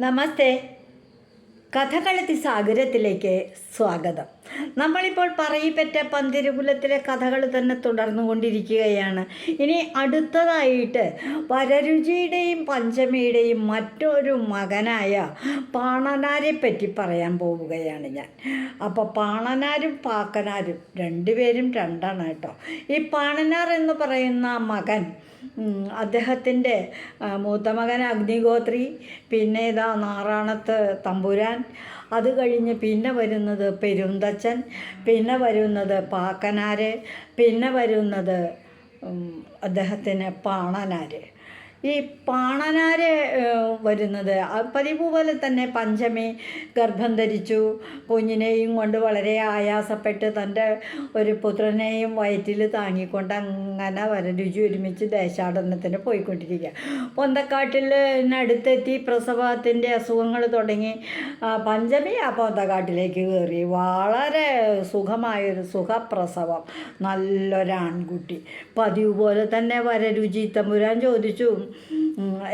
നമസ്തേ. കഥകളത്തി സാഗരത്തിലേക്ക് സ്വാഗതം. നമ്മളിപ്പോൾ പറയിപ്പറ്റ പന്തിരുകുലത്തിലെ കഥകൾ തന്നെ തുടർന്നുകൊണ്ടിരിക്കുകയാണ്. ഇനി അടുത്തതായിട്ട് വരരുചിയുടെയും പഞ്ചമിയുടെയും മറ്റൊരു മകനായ പാണനാരെ പറ്റി പറയാൻ പോവുകയാണ് ഞാൻ. അപ്പോൾ പാണനാരും പാക്കനാരും രണ്ടുപേരും രണ്ടാണ് കേട്ടോ. ഈ പാണനാർ എന്ന് പറയുന്ന മകൻ അദ്ദേഹത്തിന്റെ മൂത്തമകൻ മൂത്ത അഗ്നിഗോത്രി പിന്നെ ഇതാ നാറാണത്ത് തമ്പുരാൻ. അത് കഴിഞ്ഞ് പിന്നെ വരുന്നത് പെരുന്തച്ചൻ പിന്നെ വരുന്നത് പാക്കനാർ പിന്നെ വരുന്നത് അദ്ദേഹത്തിന് പാണനാര്. ഈ പാണനാര് വരുന്നത്. പതിവ് പോലെ തന്നെ പഞ്ചമി ഗർഭം ധരിച്ചു. കുഞ്ഞിനെയും കൊണ്ട് വളരെ ആയാസപ്പെട്ട് തന്റെ ഒരു പുത്രനെയും വയറ്റിൽ താങ്ങിക്കൊണ്ട് അങ്ങനെ വരരുചി ഒരുമിച്ച് ദേശാടനത്തിന് പോയിക്കൊണ്ടിരിക്കുക. പൊന്തക്കാട്ടിലിനടുത്തെത്തി പ്രസവത്തിന്റെ അസുഖങ്ങൾ തുടങ്ങി. പഞ്ചമി ആ പൊന്തക്കാട്ടിലേക്ക് കയറി. വളരെ സുഖമായൊരു സുഖപ്രസവം. നല്ലൊരാൺകുട്ടി. പതിവ് പോലെ തന്നെ വരരുചി. തമ്പുരാൻ ചോദിച്ചു.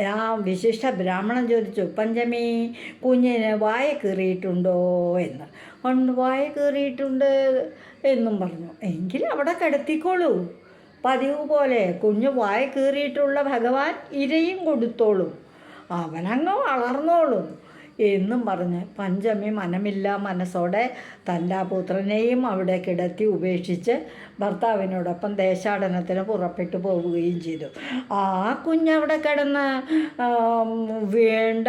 ആ വിശിഷ്ട ബ്രാഹ്മണൻ ചോദിച്ചു പഞ്ചമി കുഞ്ഞിന് വായ കീറിയിട്ടുണ്ടോ? എന്ന്. ഉണ്ട് വായ കീറിയിട്ടുണ്ട് എന്നും പറഞ്ഞു. എങ്കിൽ അവിടെ കിടത്തിക്കോളൂ. പതിവ് പോലെ കുഞ്ഞ് വായ കീറിയിട്ടുള്ള ഭഗവാൻ ഇരയും കൊടുത്തോളും. അവനങ്ങ് വളർന്നോളും. എന്നും പറഞ്ഞ്. പഞ്ചമി മനമില്ല മനസ്സോടെ തന്റെ പുത്രനെയും അവിടെ കിടത്തി ഉപേക്ഷിച്ച് ഭർത്താവിനോടൊപ്പം ദേശാടനത്തിന് പുറപ്പെട്ടു പോവുകയും ചെയ്തു. ആ കുഞ്ഞവിടെ കിടന്ന് വേണ്ട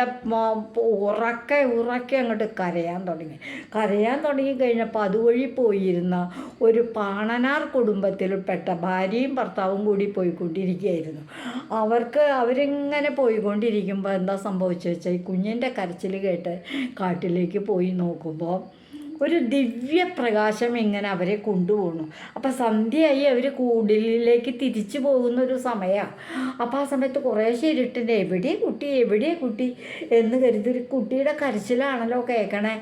ഉറക്കെ ഉറക്കെ അങ്ങോട്ട് കരയാൻ തുടങ്ങി. കരയാൻ തുടങ്ങി കഴിഞ്ഞപ്പോൾ അതുവഴി പോയിരുന്ന ഒരു പാണനാർ കുടുംബത്തിൽപ്പെട്ട ഭാര്യയും ഭർത്താവും കൂടി പോയിക്കൊണ്ടിരിക്കുകയായിരുന്നു. അവർക്ക് അവരിങ്ങനെ പോയിക്കൊണ്ടിരിക്കുമ്പോൾ എന്താ സംഭവിച്ചു വെച്ചാൽ ഈ കുഞ്ഞിന്റെ കരച്ചിൽ കേട്ട് കാട്ടിലേക്ക് പോയി നോക്കുമ്പോൾ ഒരു ദിവ്യപ്രകാശം ഇങ്ങനെ അവരെ കൊണ്ടുപോകണു അപ്പം സന്ധ്യയായി അവർ കൂടലിലേക്ക് തിരിച്ചു പോകുന്ന ഒരു സമയമാണ് അപ്പം ആ സമയത്ത് കുറേശ്ശെ ഇരുട്ടുണ്ട് എവിടെ കുട്ടി എവിടെ കുട്ടി എന്ന് കരുതി ഒരു കുട്ടിയുടെ കരച്ചിലാണല്ലോ കേൾക്കണേ.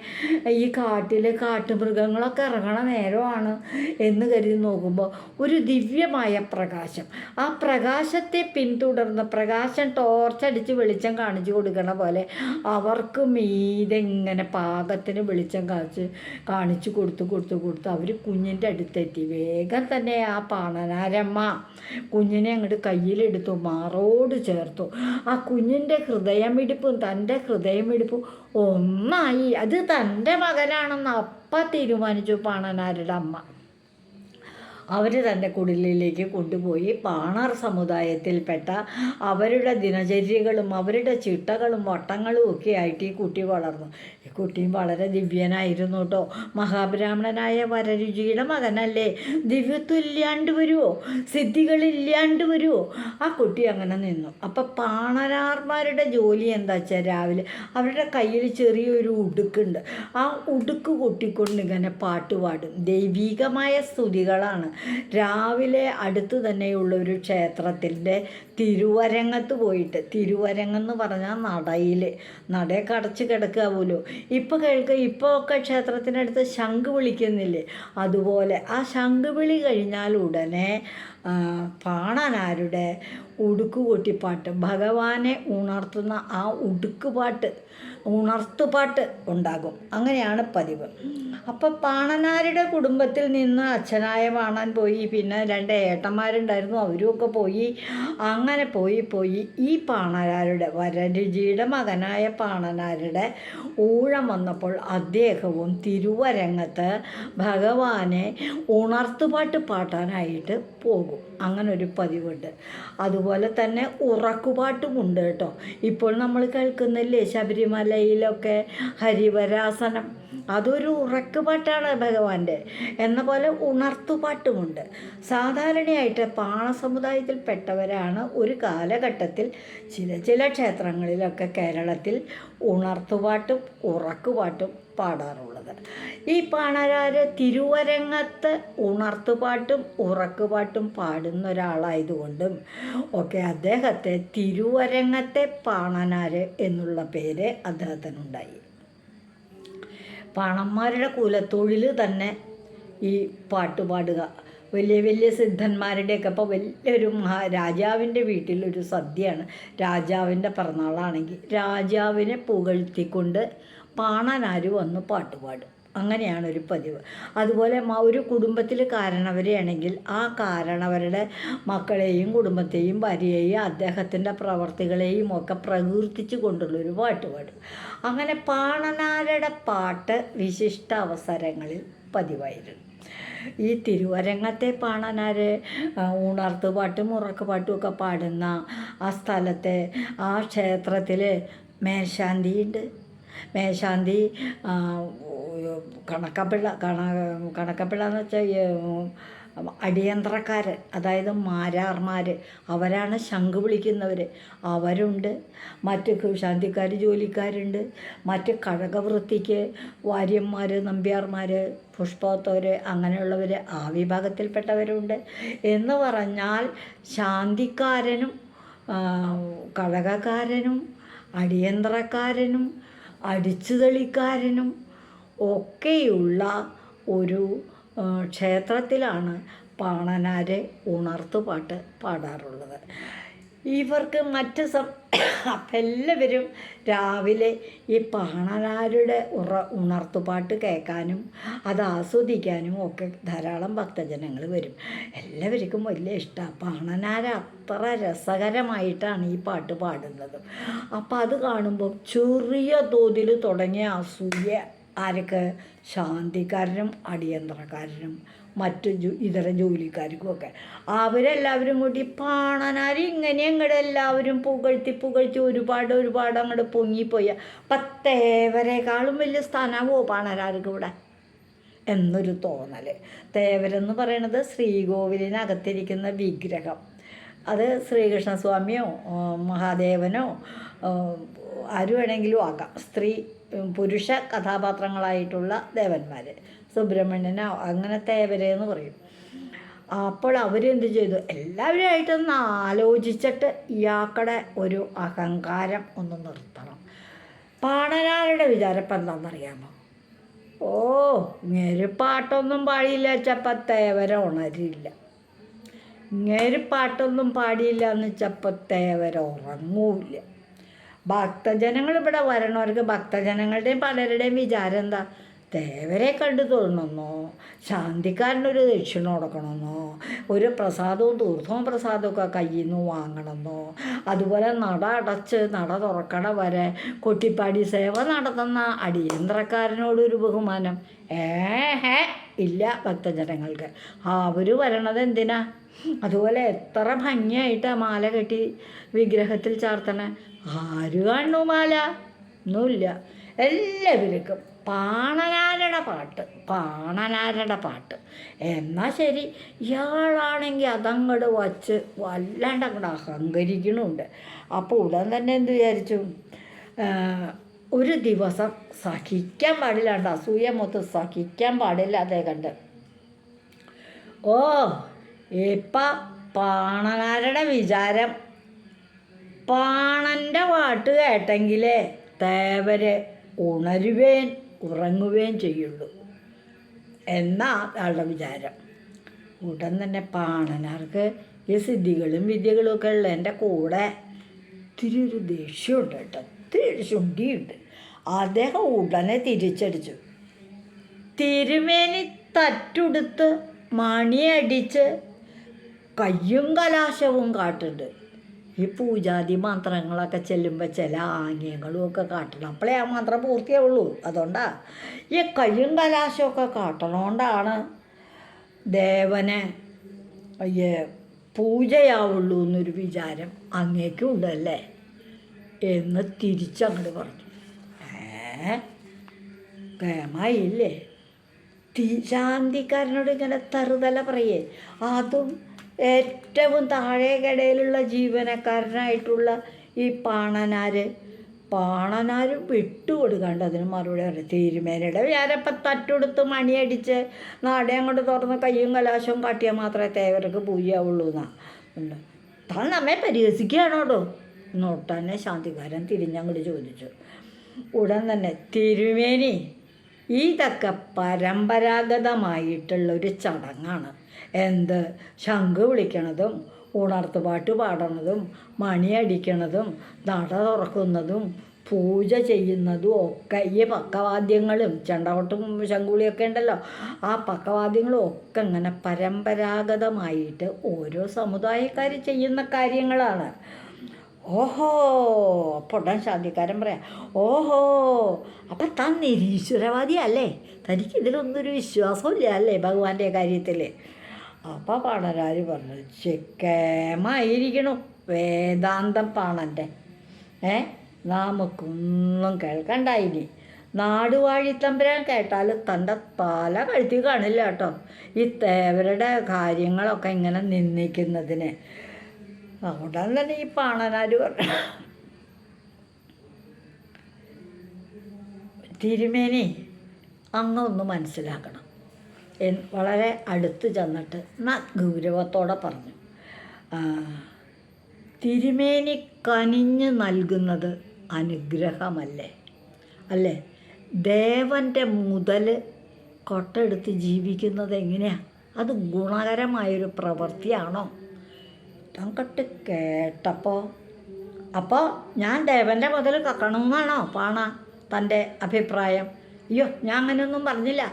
ഈ കാട്ടിൽ കാട്ടുമൃഗങ്ങളൊക്കെ ഇറങ്ങണ നേരമാണ് എന്ന് കരുതി നോക്കുമ്പോൾ ഒരു ദിവ്യമായ പ്രകാശം. ആ പ്രകാശത്തെ പിന്തുടർന്ന് പ്രകാശം ടോർച്ചടിച്ച് വെളിച്ചം കാണിച്ചു കൊടുക്കണ പോലെ അവർക്കും മീതെ ഇങ്ങനെ പാകത്തിന് വെളിച്ചം കാണിച്ച് കാണിച്ചു കൊടുത്ത് കൊടുത്ത് കൊടുത്ത്. അവർ കുഞ്ഞിന്റെ അടുത്തെത്തി. വേഗം തന്നെ ആ പാണനാരമ്മ കുഞ്ഞിനെ അങ്ങോട്ട് കയ്യിലെടുത്തു മാറോട് ചേർത്തു. ആ കുഞ്ഞിന്റെ ഹൃദയമിടിപ്പും തന്റെ ഹൃദയമിടിപ്പും ഒന്നായി. അത് തന്റെ മകനാണെന്ന് അപ്പം തീരുമാനിച്ചു പാണനാരുടെ അമ്മ. അവർ തന്റെ കുടിലിലേക്ക് കൊണ്ടുപോയി പാണർ സമുദായത്തിൽപ്പെട്ട അവരുടെ ദിനചര്യകളും അവരുടെ ചിട്ടകളും വട്ടങ്ങളും ഒക്കെ ആയിട്ട് ഈ കുട്ടി വളർന്നു. കുട്ടിയും വളരെ ദിവ്യനായിരുന്നു കേട്ടോ മഹാബ്രാഹ്മണനായ വരരുചിയുടെ മകനല്ലേ? ദിവ്യത്വം ഇല്ലാണ്ട് വരുമോ സിദ്ധികളില്ലാണ്ട് വരുമോ ആ കുട്ടി അങ്ങനെ നിന്നു. അപ്പം പാണരാർമാരുടെ ജോലി എന്താ വെച്ചാൽ രാവിലെ? അവരുടെ കയ്യിൽ ചെറിയൊരു ഉടുക്കുണ്ട്. ആ ഉടുക്ക് കൊട്ടിക്കൊണ്ട് ഇങ്ങനെ പാട്ട് പാടും. ദൈവീകമായ സ്തുതികളാണ്. രാവിലെ അടുത്ത് തന്നെയുള്ള ഒരു ക്ഷേത്രത്തിന്റെ തിരുവരങ്ങത്ത് പോയിട്ട് തിരുവരങ്ങെന്ന് പറഞ്ഞാൽ നടയിൽ നടയൊക്കെ അടച്ച് കിടക്കുക ഇപ്പോൾ കേൾക്കുക ഇപ്പോൾ ഒക്കെ ക്ഷേത്രത്തിനടുത്ത് ശംഖ് വിളിക്കുന്നില്ലേ? അതുപോലെ ആ ശംഖ് വിളി കഴിഞ്ഞാൽ ഉടനെ പാണനാരുടെ ഉടുക്കുകൊട്ടിപ്പാട്ട് ഭഗവാനെ ഉണർത്തുന്ന ആ ഉടുക്കുപാട്ട് ഉണർത്തുപാട്ട് ഉണ്ടാകും. അങ്ങനെയാണ് പതിവ്. അപ്പോൾ പാണനാരുടെ കുടുംബത്തിൽ നിന്ന് അച്ഛനായ പാണൻ പോയി പിന്നെ രണ്ട് ഏട്ടന്മാരുണ്ടായിരുന്നു അവരുമൊക്കെ പോയി. അങ്ങനെ പോയി പോയി. ഈ പാണനാരുടെ വരരുചിയുടെ മകനായ പാണനാരുടെ ഊഴം വന്നപ്പോൾ അദ്ദേഹവും തിരുവരങ്ങത്ത് ഭഗവാനെ ഉണർത്തുപാട്ട് പാട്ടാനായിട്ട് പോകും. അങ്ങനെ ഒരു പതിവുണ്ട്. അതുപോലെ തന്നെ ഉറക്കുപാട്ടുമുണ്ട് കേട്ടോ. ഇപ്പോൾ നമ്മൾ കേൾക്കുന്നില്ലേ ശബരിമലയിലൊക്കെ ഹരിവരാസനം? അതൊരു ഉറക്കുപാട്ടാണ് ഭഗവാന്റെ. എന്ന പോലെ ഉണർത്തുപാട്ടുമുണ്ട്. സാധാരണയായിട്ട് പാണ സമുദായത്തിൽപ്പെട്ടവരാണ് ഒരു കാലഘട്ടത്തിൽ ചില ചില ക്ഷേത്രങ്ങളിലൊക്കെ കേരളത്തിൽ ഉണർത്തുപാട്ടും ഉറക്കുപാട്ടും പാടാറുള്ളത്. ഈ പണരാര് തിരുവരങ്ങത്ത് ഉണർത്തുപാട്ടും ഉറക്കുപാട്ടും പാടുന്ന ഒരാളായതുകൊണ്ടും ഒക്കെ അദ്ദേഹത്തെ തിരുവരങ്ങത്തെ പാണനാര് എന്നുള്ള പേര് അദ്ദേഹത്തിനുണ്ടായി. പാണന്മാരുടെ കുലത്തൊഴിൽ തന്നെ ഈ പാട്ട് പാടുക. വലിയ വലിയ സിദ്ധന്മാരുടെയൊക്കെ ഇപ്പോൾ വലിയൊരു മഹാ രാജാവിന്റെ വീട്ടിലൊരു സദ്യയാണ്. രാജാവിന്റെ പിറന്നാളാണെങ്കിൽ രാജാവിനെ പുകഴ്ത്തിക്കൊണ്ട് പാണനാര് വന്ന് പാട്ടുപാടും അങ്ങനെയാണ് ഒരു പതിവ്. അതുപോലെ ഒരു കുടുംബത്തിൽ കാരണവരെയാണെങ്കിൽ ആ കാരണവരുടെ മക്കളെയും കുടുംബത്തെയും ഭാര്യയെയും അദ്ദേഹത്തിന്റെ പ്രവർത്തികളെയും ഒക്കെ പ്രകീർത്തിച്ചു കൊണ്ടുള്ളൊരു പാട്ട് പാടും. അങ്ങനെ പാണനാരുടെ പാട്ട് വിശിഷ്ട അവസരങ്ങളിൽ പതിവായിരുന്നു. ഈ തിരുവരങ്ങത്തെ പാണനാര് ഉണർത്തുപാട്ടും ഉറക്കുപാട്ടും ഒക്കെ പാടുന്ന ആ സ്ഥലത്തെ ആ ക്ഷേത്രത്തിൽ മേൽശാന്തിയുണ്ട്. മേൽശാന്തി ആ, കണക്കപ്പിള്ള കണ കണക്കപ്പിള്ള എന്ന് വെച്ചാൽ അടിയന്ത്രക്കാരൻ അതായത് മാരാർമാർ അവരാണ് ശംഖ് വിളിക്കുന്നവർ അവരുണ്ട് മറ്റ് ശാന്തിക്കാർ ജോലിക്കാരുണ്ട് മറ്റ് കഴകവൃത്തിക്ക് വാര്യന്മാർ നമ്പ്യാർമാർ പുഷ്പോത്തവർ അങ്ങനെയുള്ളവർ ആ വിഭാഗത്തിൽപ്പെട്ടവരുണ്ട്. എന്ന് പറഞ്ഞാൽ ശാന്തിക്കാരനും കഴകക്കാരനും അടിയന്ത്രക്കാരനും അടിച്ചുതെളിക്കാരനും ഒക്കെയുള്ള ഒരു ക്ഷേത്രത്തിലാണ് പാണനാരെ ഉണർത്തുപാട്ട് പാടാറുള്ളത്. ഇവർക്ക് മറ്റ് സം അപ്പം എല്ലാവരും രാവിലെ ഈ പാണനാരുടെ ഉറ ഉണർത്തുപാട്ട് കേൾക്കാനും അത് ആസ്വദിക്കാനും ഒക്കെ ധാരാളം ഭക്തജനങ്ങൾ വരും. എല്ലാവർക്കും വലിയ ഇഷ്ടമാണ് പാണനാർ അത്ര രസകരമായിട്ടാണ് ഈ പാട്ട് പാടുന്നത്. അപ്പം അത് കാണുമ്പോൾ ചെറിയ തോതിൽ തുടങ്ങിയ അസൂയ ആർക്ക് ശാന്തിക്കാരനും അടിയന്തരക്കാരനും മറ്റു ഇതര ജോലിക്കാർക്കും ഒക്കെ അവരെല്ലാവരും കൂടി പാണനാരി ഇങ്ങനെ അങ്ങോട്ട് എല്ലാവരും പുകഴ്ത്തി പുകഴ്ത്തി ഒരുപാട് ഒരുപാട് അങ്ങോട്ട് പൊങ്ങിപ്പോയ പത്തേവരെക്കാളും വലിയ സ്ഥാനമാവോ പാണനാർക്ക് ഇവിടെ? എന്നൊരു തോന്നൽ തേവരെന്ന് പറയണത് ശ്രീകോവിലിനകത്തിരിക്കുന്ന വിഗ്രഹം. അത് ശ്രീകൃഷ്ണസ്വാമിയോ മഹാദേവനോ ആര് വേണമെങ്കിലും ആകാം. സ്ത്രീ പുരുഷ കഥാപാത്രങ്ങളായിട്ടുള്ള ദേവന്മാർ സുബ്രഹ്മണ്യനോ അങ്ങനെ എന്ന് പറയും. അപ്പോൾ അവരെന്ത് ചെയ്തു? എല്ലാവരുമായിട്ടൊന്ന് ആലോചിച്ചിട്ട് ഇയാക്കടെ ഒരു അഹങ്കാരം ഒന്ന് നിർത്തണം. പാണനാരുടെ വിചാരം എന്താണെന്നറിയാമോ? ഓ ഞെരുപ്പാട്ടൊന്നും പാടിയില്ല ചപ്പം തേവര ഉണരില്ല. ഞെരുപ്പാട്ടൊന്നും പാട്ടൊന്നും പാടിയില്ല എന്ന് ചപ്പത്തേവര ഉറങ്ങൂല്ല. ഭക്തജനങ്ങൾ ഇവിടെ വരണവർക്ക് ഭക്തജനങ്ങളുടെയും പലരുടെയും വിചാരം എന്താ? ദേവരെ കണ്ടു തൊഴണമെന്നോ ശാന്തിക്കാരനൊരു ദക്ഷിണ കൊടുക്കണമെന്നോ ഒരു പ്രസാദവും തീർത്ഥവും പ്രസാദമൊക്കെ കയ്യിൽ നിന്ന് വാങ്ങണമെന്നോ അതുപോലെ നട അടച്ച് നട തുറക്കണ വരെ കൊട്ടിപ്പാടി സേവ നടത്തുന്ന അടിയന്തരക്കാരനോടൊരു ബഹുമാനം. ഏഹേ ഇല്ല ഭക്തജനങ്ങൾക്ക്. അവർ വരണത് എന്തിനാ? അതുപോലെ എത്ര ഭംഗിയായിട്ട് മാല കെട്ടി വിഗ്രഹത്തിൽ ചാർത്തണേ. ആര് കാണു മാല? ഒന്നുമില്ല. എല്ലാവർക്കും പാണനാരുടെ പാട്ട് പാണനാരുടെ പാട്ട്. എന്നാൽ ശരി ഇയാളാണെങ്കിൽ അതങ്ങോട്ട് വച്ച് വല്ലാണ്ട് അങ്ങോട്ട് അഹങ്കരിക്കണമുണ്ട് അപ്പോൾ ഉടൻ തന്നെ എന്ത് വിചാരിച്ചു? ഒരു ദിവസം സഹിക്കാൻ പാടില്ലാണ്ട് അസൂയ മൊത്തം സഹിക്കാൻ പാടില്ല അതേ കണ്ട്. ഓ ഇപ്പ പാണനാരുടെ വിചാരം പാണന്റെ പാട്ട് കേട്ടെങ്കിലേ തേവര് ഉണരുവേൻ. ഉറങ്ങുവേൻ ചെയ്യുള്ളൂ. എന്നാ ആളുടെ വിചാരം. ഉടൻ തന്നെ പാണനാർക്ക് ഈ സിദ്ധികളും വിദ്യകളും ഒക്കെ ഉള്ള എന്റെ കൂടെ. ഇത്തിരി ഒരു ദേഷ്യമുണ്ട് കേട്ടോ. ഒത്തിരി ഒരു ശുണ്ടിയുണ്ട് അദ്ദേഹം ഉടനെ തിരിച്ചടിച്ചു. തിരുമേനി തറ്റുടുത്ത് മണിയടിച്ച് കയ്യും കലാശവും കാട്ടുന്നുണ്ട് ഈ പൂജാതി മന്ത്രങ്ങളൊക്കെ ചെല്ലുമ്പോൾ ചില ആംഗ്യങ്ങളും ഒക്കെ കാട്ടണം. അപ്പോഴേ ആ മന്ത്രം പൂർത്തിയാവുള്ളൂ. അതുകൊണ്ടാ ഈ കയ്യും കലാശമൊക്കെ കാട്ടണോണ്ടാണ് ദേവനെ പൂജയാവുള്ളൂ എന്നൊരു വിചാരം അങ്ങേക്കും ഉണ്ടല്ലേ? എന്ന് തിരിച്ചങ്ങോട്ട് പറഞ്ഞു. ഏ? കേമായില്ലേ? ശാന്തിക്കാരനോട് ഇങ്ങനെ തറുതല പറയേ. അതും ഏറ്റവും താഴെ കിടയിലുള്ള ജീവനക്കാരനായിട്ടുള്ള ഈ പാണനാർ പാണനാർ വിട്ടുകൊടുക്കാണ്ട് അതിന് മറുപടി പറഞ്ഞു. തിരുമേനയുടെ വേരപ്പം തട്ടെടുത്ത് മണിയടിച്ച് നാടെ അങ്ങോട്ട് തുറന്ന് കയ്യും കലാശവും കാട്ടിയാൽ മാത്രമേ തേവർക്ക് പൂജയാവുള്ളൂ എന്നാണ് താൻ നമ്മെ പരിഹസിക്കുകയാണോട്ടോ നോട്ടന്നെ ശാന്തികാരൻ തിരിഞ്ഞങ്ങോട്ട് ചോദിച്ചു. ഉടൻ തന്നെ തിരുമേനി ഇതൊക്കെ പരമ്പരാഗതമായിട്ടുള്ള ഒരു ചടങ്ങാണ്. എന്ത്? ശംഖ് വിളിക്കണതും ഉണർത്തുപാട്ട് പാടണതും മണിയടിക്കണതും നട തുറക്കുന്നതും പൂജ ചെയ്യുന്നതും ഒക്കെ ഈ പക്കവാദ്യങ്ങളും. ചെണ്ടകൊട്ടും ശങ്കുളിയൊക്കെ ഉണ്ടല്ലോ. ആ പക്കവാദ്യങ്ങളും ഒക്കെ ഇങ്ങനെ പരമ്പരാഗതമായിട്ട് ഓരോ സമുദായക്കാർ ചെയ്യുന്ന കാര്യങ്ങളാണ്. ഓഹോ പൊട്ടാൻ ശാന്തിക്കാരൻ പറയാം ഓഹോ അപ്പം താൻ നിരീശ്വരവാദി അല്ലേ തനിക്ക് ഇതിലൊന്നും ഒരു വിശ്വാസമില്ല അല്ലേ ഭഗവാന്റെ കാര്യത്തിൽ അപ്പം പാണരാജ് പറഞ്ഞു ചിക്കേമായിരിക്കണു വേദാന്തം പാണന്റെ ഏ? നമുക്കൊന്നും കേൾക്കണ്ടായിനി. നാടുവാഴി തമ്പുരാൻ കേട്ടാൽ തന്റെ തല കഴുത്തി കാണില്ല കേട്ടോ. ഈ തേവരുടെ കാര്യങ്ങളൊക്കെ ഇങ്ങനെ നിന്ദിക്കുന്നതിന്. അതുകൊണ്ടാണ് തന്നെ ഈ പാണനാര് പറഞ്ഞു തിരുമേനി അങ്ങൊന്ന് മനസ്സിലാക്കണം. വളരെ അടുത്ത് ചെന്നിട്ട് ഗൗരവത്തോടെ പറഞ്ഞു. തിരുമേനി കനിഞ്ഞ് നൽകുന്നത് അനുഗ്രഹമല്ലേ? അല്ലേ? ദേവന്റെ മുതൽ കൊട്ടെടുത്ത് ജീവിക്കുന്നത് എങ്ങനെയാണ് അത് ഗുണകരമായൊരു പ്രവൃത്തിയാണോ? തങ്കട്ട് കേട്ടപ്പോൾ അപ്പോൾ ഞാൻ ദേവന്റെ മുതൽ കക്കണമെന്നാണോ പാണ തന്റെ അഭിപ്രായം? അയ്യോ ഞാൻ അങ്ങനെയൊന്നും പറഞ്ഞില്ല.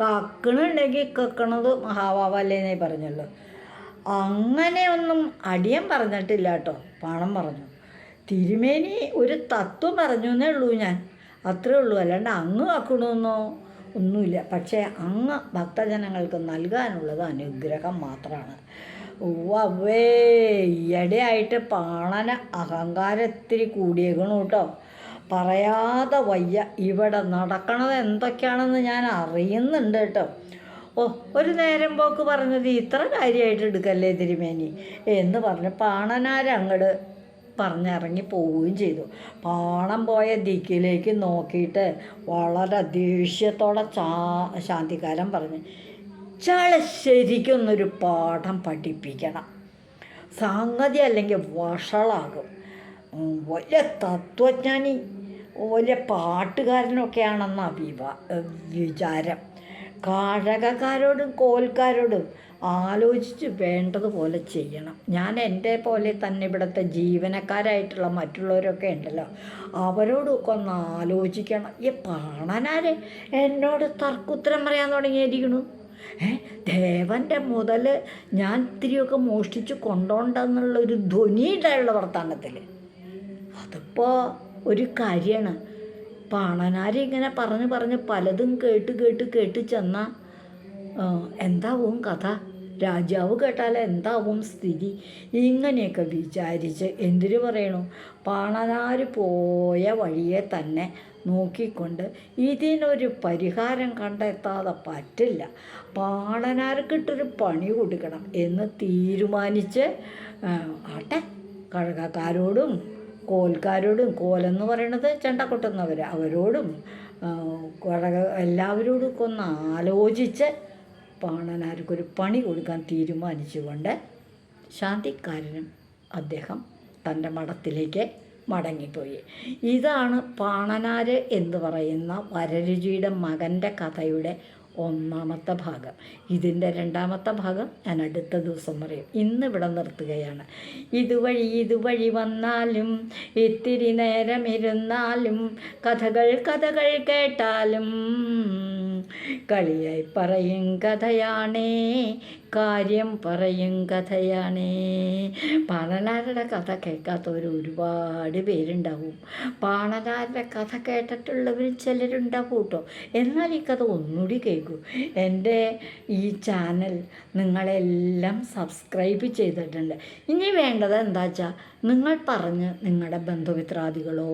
കക്കണുണ്ടെങ്കിൽ കക്കണത് മഹാവാവല്ലേന്നേ പറഞ്ഞല്ലോ. അങ്ങനെയൊന്നും അടിയൻ പറഞ്ഞിട്ടില്ല കേട്ടോ. പണം പറഞ്ഞു. തിരുമേനി ഒരു തത്വം പറഞ്ഞു എന്നേ ഉള്ളൂ ഞാൻ. അത്രേ ഉള്ളൂ. അല്ലാണ്ട് അങ്ങ് കക്കണമെന്നോ ഒന്നുമില്ല. പക്ഷേ അങ്ങ് ഭക്തജനങ്ങൾക്ക് നൽകാനുള്ളത് അനുഗ്രഹം മാത്രമാണ്. ഉവ്വേ ഈയിടെയായിട്ട് പാണന അഹങ്കാരത്തിരി കൂടിയേക്കണു കേട്ടോ. പറയാതെ വയ്യ. ഇവിടെ നടക്കണത് എന്തൊക്കെയാണെന്ന് ഞാൻ അറിയുന്നുണ്ട് കേട്ടോ. ഓ ഒരു നേരം പോക്ക് പറഞ്ഞത് ഇത്ര കാര്യമായിട്ട് എടുക്കല്ലേ തിരുമേനി? എന്ന് പറഞ്ഞ് പാണനാരങ്ങട് പറഞ്ഞിറങ്ങി പോവുകയും ചെയ്തു. പാണം പോയ ദിക്കിലേക്ക് നോക്കിയിട്ട് വളരെ ദേഷ്യത്തോടെ ചാ ശാന്തികാലം പറഞ്ഞു ചാളെ ശരിക്കൊന്നൊരു പാഠം പഠിപ്പിക്കണം. സംഗതി അല്ലെങ്കിൽ വഷളാകും. വലിയ തത്വജ്ഞാനി. വലിയ പാട്ടുകാരനൊക്കെയാണെന്ന വിവാ വിചാരം. കാഴകക്കാരോടും കോൽക്കാരോടും ആലോചിച്ച് വേണ്ടതുപോലെ ചെയ്യണം. ഞാൻ എന്റെ പോലെ തന്നെ ഇവിടുത്തെ ജീവനക്കാരായിട്ടുള്ള മറ്റുള്ളവരൊക്കെ ഉണ്ടല്ലോ അവരോടൊക്കെ ഒന്ന് ആലോചിക്കണം. ഈ പാണനാരെ എന്നോട് തർക്കുത്തരം പറയാൻ തുടങ്ങിയിരിക്കണു? ഏ ദേവന്റെ മുതൽ ഞാൻ ഇത്തിരിയൊക്കെ മോഷ്ടിച്ച് കൊണ്ടോണ്ടെന്നുള്ളൊരു ധ്വനിയുണ്ടായുള്ള വർത്തമാനത്തിൽ അതിപ്പോൾ ഒരു കാര്യമാണ് പാണനാരി ഇങ്ങനെ പറഞ്ഞ് പറഞ്ഞ് പലതും കേട്ട് കേട്ട് കേട്ട് ചെന്നാൽ എന്താവും കഥ? രാജാവ് കേട്ടാൽ എന്താവും സ്ഥിതി? ഇങ്ങനെയൊക്കെ വിചാരിച്ച് എന്തിനു പറയണു? പാണനാര് പോയ വഴിയെ തന്നെ നോക്കിക്കൊണ്ട് ഇതിനൊരു പരിഹാരം കണ്ടെത്താതെ പറ്റില്ല. പാണനാർക്കിട്ടൊരു പണി കൊടുക്കണം എന്ന് തീരുമാനിച്ച് ആട്ടെ കഴകക്കാരോടും കോൽക്കാരോടും കോലെന്ന് പറയണത് ചെണ്ട കൊട്ടുന്നവർ അവരോടും കുഴക എല്ലാവരോടും ഒക്കെ ഒന്ന് ആലോചിച്ച് പാണനാർക്കൊരു പണി കൊടുക്കാൻ തീരുമാനിച്ചുകൊണ്ട് ശാന്തിക്കാരനും അദ്ദേഹം തന്റെ മഠത്തിലേക്ക് മടങ്ങിപ്പോയി. ഇതാണ് പാണനാർ എന്ന് പറയുന്ന വരരുചിയുടെ മകന്റെ കഥയുടെ ഒന്നാമത്തെ ഭാഗം. ഇതിന്റെ രണ്ടാമത്തെ ഭാഗം ഞാൻ അടുത്ത ദിവസം പറയും. ഇന്ന് ഇവിടെ നിർത്തുകയാണ്. ഇതുവഴി ഇതുവഴി വന്നാലും ഇത്തിരി നേരമിരുന്നാലും കഥകൾ കഥകൾ കേട്ടാലും കളിയായി പറയും കഥയാണേ കാര്യം പറയും കഥയാണേ. പാണനാരുടെ കഥ കേൾക്കാത്തവർ ഒരുപാട് പേരുണ്ടാവും. പാണനാരുടെ കഥ കേട്ടിട്ടുള്ളവർ ചിലരുണ്ടാവും കേട്ടോ. എന്നാൽ ഈ കഥ ഒന്നുകൂടി കേൾക്കൂ. എന്റെ ഈ ചാനൽ നിങ്ങളെല്ലാം സബ്സ്ക്രൈബ് ചെയ്തിട്ടുണ്ട്. ഇനി വേണ്ടത് എന്താ വെച്ചാൽ നിങ്ങൾ പറഞ്ഞ് നിങ്ങളുടെ ബന്ധുമിത്രാദികളോ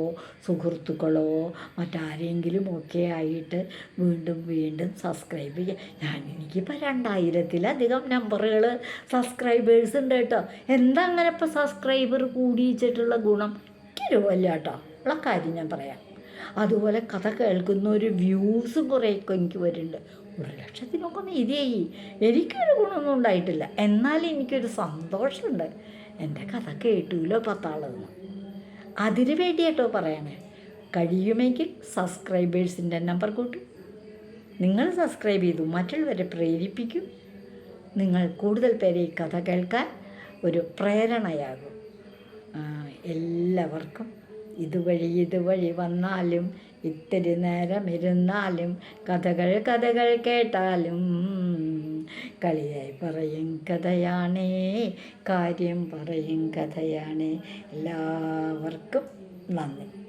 സുഹൃത്തുക്കളോ മറ്റാരെങ്കിലും ഒക്കെ ആയിട്ട് വീണ്ടും വീണ്ടും സബ്സ്ക്രൈബ് ചെയ്യുക ഞാൻ എനിക്കിപ്പോൾ രണ്ടായിരത്തിലധികം നമ്പറുകൾ സബ്സ്ക്രൈബേഴ്സ് ഉണ്ട് കേട്ടോ. എന്താ അങ്ങനെ ഇപ്പോൾ സബ്സ്ക്രൈബർ കൂടിയിച്ചിട്ടുള്ള ഗുണം? എനിക്കൊരുവല്ല കേട്ടോ. ഉള്ള കാര്യം ഞാൻ പറയാം. അതുപോലെ കഥ കേൾക്കുന്ന ഒരു വ്യൂസ് കുറേയൊക്കെ എനിക്ക് വരുന്നുണ്ട്. ഒരു ലക്ഷത്തിനൊക്കെ മീതിയായി. എനിക്കൊരു ഗുണമൊന്നും ഉണ്ടായിട്ടില്ല. എന്നാലും എനിക്കൊരു സന്തോഷമുണ്ട്. എന്റെ കഥ കേട്ടൂലോ പത്താളെന്ന്. അതിന് വേണ്ടി കേട്ടോ പറയണേ. കഴിയുമെങ്കിൽ സബ്സ്ക്രൈബേഴ്സിന്റെ നമ്പർ കൂട്ടും. നിങ്ങൾ സബ്സ്ക്രൈബ് ചെയ്തു. മറ്റുള്ളവരെ പ്രേരിപ്പിക്കും. നിങ്ങൾ കൂടുതൽ പേരെ ഈ കഥ കേൾക്കാൻ ഒരു പ്രേരണയാകും. എല്ലാവർക്കും ഇതുവഴി ഇതുവഴി വന്നാലും ഇത്തിരി നേരം ഇരുന്നാലും കഥകൾ കഥകൾ കേട്ടാലും കളിയായി പറയും കഥയാണേ കാര്യം പറയും കഥയാണേ. എല്ലാവർക്കും നന്ദി.